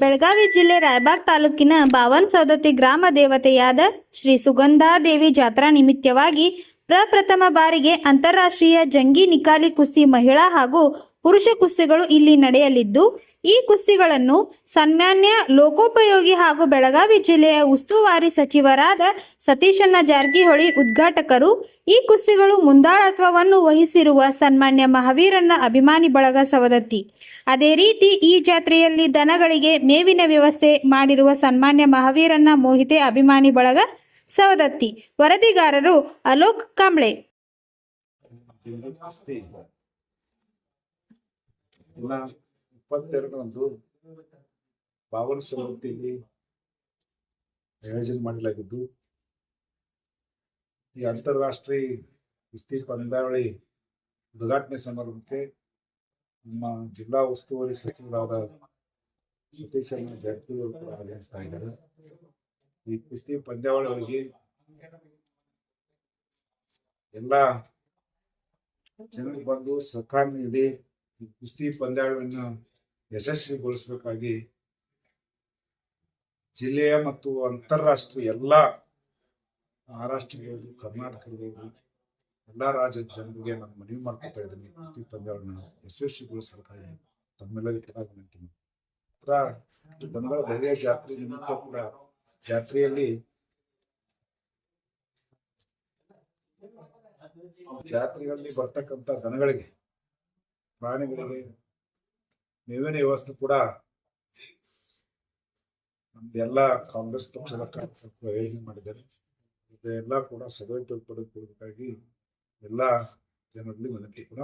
ಬೆಳಗಾವಿ ಜಿಲ್ಲೆ ರಾಯಬಾಗ್ ತಾಲೂಕಿನ ಬಾವನ್ ಸೌದತ್ತಿ ಗ್ರಾಮ ದೇವತೆಯಾದ ಶ್ರೀ ಸುಗಂಧಾದೇವಿ ಜಾತ್ರಾ ನಿಮಿತ್ತವಾಗಿ ಪ್ರಪ್ರಥಮ ಬಾರಿಗೆ ಅಂತಾರಾಷ್ಟ್ರೀಯ ಜಂಗಿ ನಿಕಾಲಿ ಕುಸ್ತಿ ಮಹಿಳಾ ಹಾಗೂ ಪುರುಷ ಕುಸ್ತಿಗಳು ಇಲ್ಲಿ ನಡೆಯಲಿದ್ದು, ಈ ಕುಸ್ತಿಗಳನ್ನು ಸನ್ಮಾನ್ಯ ಲೋಕೋಪಯೋಗಿ ಹಾಗೂ ಬೆಳಗಾವಿ ಜಿಲ್ಲೆಯ ಉಸ್ತುವಾರಿ ಸಚಿವರಾದ ಸತೀಶಣ್ಣ ಜಾರಕಿಹೊಳಿ ಉದ್ಘಾಟಕರು ಈ ಕುಸ್ತಿಗಳು ಮುಂದಾಳತ್ವವನ್ನು ವಹಿಸಿರುವ ಸನ್ಮಾನ್ಯ ಮಹಾವೀರಣ್ಣ ಅಭಿಮಾನಿ ಬಳಗ ಸವದತ್ತಿ. ಅದೇ ರೀತಿ ಈ ಜಾತ್ರೆಯಲ್ಲಿ ದನಗಳಿಗೆ ಮೇವಿನ ವ್ಯವಸ್ಥೆ ಮಾಡಿರುವ ಸನ್ಮಾನ್ಯ ಮಹಾವೀರಣ್ಣ ಮೋಹಿತೆ ಅಭಿಮಾನಿ ಬಳಗ ಸವದತ್ತಿ, ವರದಿಗಾರರು ಅಲೋಕ್ ಕಾಂಬ್ಳೆ. ಇಪ್ಪತ್ತೆರಡರಂದು ಬಾವನ ಸಮಿತಿಯಲ್ಲಿ ಆಯೋಜನೆ ಮಾಡಲಾಗಿದ್ದು, ಈ ಅಂತಾರಾಷ್ಟ್ರೀಯ ಕುಸ್ತಿ ಪಂದ್ಯಾವಳಿ ಉದ್ಘಾಟನೆ ಸಮಾರಂಭಕ್ಕೆ ನಮ್ಮ ಜಿಲ್ಲಾ ಉಸ್ತುವಾರಿ ಸಚಿವರಾದ ಸತೀಶ್ ಜಾರಕಿಹೊಳಿ ಆಗಮಿಸ್ತಾ ಇದ್ದಾರೆ. ಈ ಕುಸ್ತಿ ಪಂದ್ಯಾವಳಿಗಳಿಗೆ ಎಲ್ಲ ಜನರು ಬಂದು ಸಹಕಾರ ನೀಡಿ ಈ ಕುಸ್ತಿ ಪಂದ್ಯಾವಳಿಯನ್ನು ಯಶಸ್ವಿಗೊಳಿಸಬೇಕಾಗಿ ಜಿಲ್ಲೆಯ ಮತ್ತು ಅಂತಾರಾಷ್ಟ್ರೀಯ ಎಲ್ಲ ಮಹಾರಾಷ್ಟ್ರ ಇರ್ಬೋದು ಕರ್ನಾಟಕ ಇರ್ಬೋದು ಎಲ್ಲ ರಾಜ್ಯದ ಜನರಿಗೆ ನಾನು ಮನವಿ ಮಾಡ್ಕೊತಾ ಇದ್ದೀನಿ. ಕುಸ್ತಿ ಪಂದ್ಯಾವಳಿನ ಯಶಸ್ವಿಗೊಳಿಸಬೇಕಾಗಿ ತಮ್ಮೆಲ್ಲರಿಗೂ ಕೂಡ ವಿನಂತಿ ಧೈರ್ಯ ಜಾತ್ರೆ ನಿಮಿತ್ತ ಕೂಡ ಜಾತ್ರೆಯಲ್ಲಿ ಜಾತ್ರೆಗಳಲ್ಲಿ ಬರ್ತಕ್ಕಂತ ದನಗಳಿಗೆ, ಪ್ರಾಣಿಗಳಿಗೆ ಮೇವಿನ ವ್ಯವಸ್ಥೆ ಕೂಡ ಎಲ್ಲ ಕಾಂಗ್ರೆಸ್ ಪಕ್ಷದ ಆಯೋಜನೆ ಮಾಡಿದ್ದಾರೆ. ಇದೆಲ್ಲ ಕೂಡ ಸದುಪಯೋಗ ಪಡೆದುಕೊಳ್ಳಬೇಕಾಗಿ ಎಲ್ಲ ಜನರಲ್ಲಿ ವಿನಂತಿ ಕೂಡ